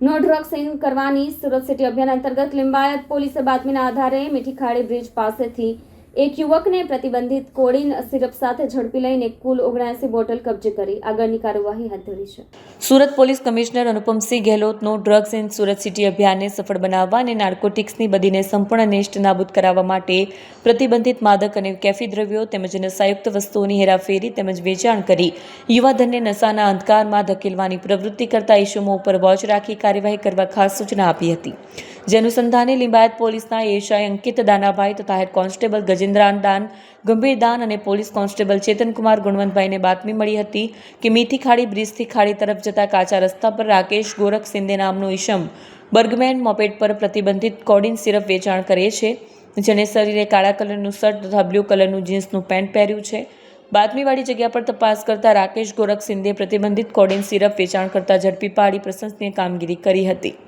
નો drugs scene કરવાની Surat city અભિયાન અંતર્ગત લિંબાયત પોલીસે બાતમીના આધારે મીઠી ખાડી બ્રિજ પાસેથી એક યુવકને પ્રતિબંધિત કોડિન સિરપ સાથે ઝડપી લઈને કુલ ઓગણસી બોટલ કબજે કરી આગળની કાર્યવાહી હાથ ધરી છે. સુરત પોલીસ કમિશનર અનુપમસિંહ ગેહલોતનો ડ્રગ્સ ઇન સુરત સિટી અભિયાનને સફળ બનાવવા અને નાર્કોટિક્સની બદીને સંપૂર્ણ નેષ્ટ નાબૂદ કરાવવા માટે પ્રતિબંધિત માદક અને કેફી દ્રવ્યો તેમજ નશાયુક્ત વસ્તુઓની હેરાફેરી તેમજ વેચાણ કરી યુવાધનને નશાના અંધકારમાં ધકેલવાની પ્રવૃત્તિ કરતા ઇસમો ઉપર વોચ રાખી કાર્યવાહી કરવા ખાસ સૂચના આપી હતી. જે અનુસંધાને લિંબાયત પોલીસના એશિયાઈ અંકિત દાનાભાઈ તથા હેડ કોન્સ્ટેબલ ગજેન્દ્રાન દાન, ગંભીર દાન અને પોલીસ કોન્સ્ટેબલ ચેતનકુમાર ગુણવંતભાઈને બાતમી મળી હતી કે મીથી ખાડી બ્રિજથી ખાડી તરફ જતા કાચા રસ્તા પર રાકેશ ગોરખ સિંદે નામનો ઈશમ બર્ગમેન મોપેટ પર પ્રતિબંધિત કોડિન સિરપ વેચાણ કરે છે, જેને શરીરે કાળા કલરનું શર્ટ તથા બ્લુ કલરનું જીન્સનું પેન્ટ પહેર્યું છે. બાતમીવાળી જગ્યા પર તપાસ કરતા રાકેશ ગોરખ સિંધે પ્રતિબંધિત કોડિન સિરપ વેચાણ કરતા ઝડપી પાડી પ્રશંસનીય કામગીરી કરી હતી.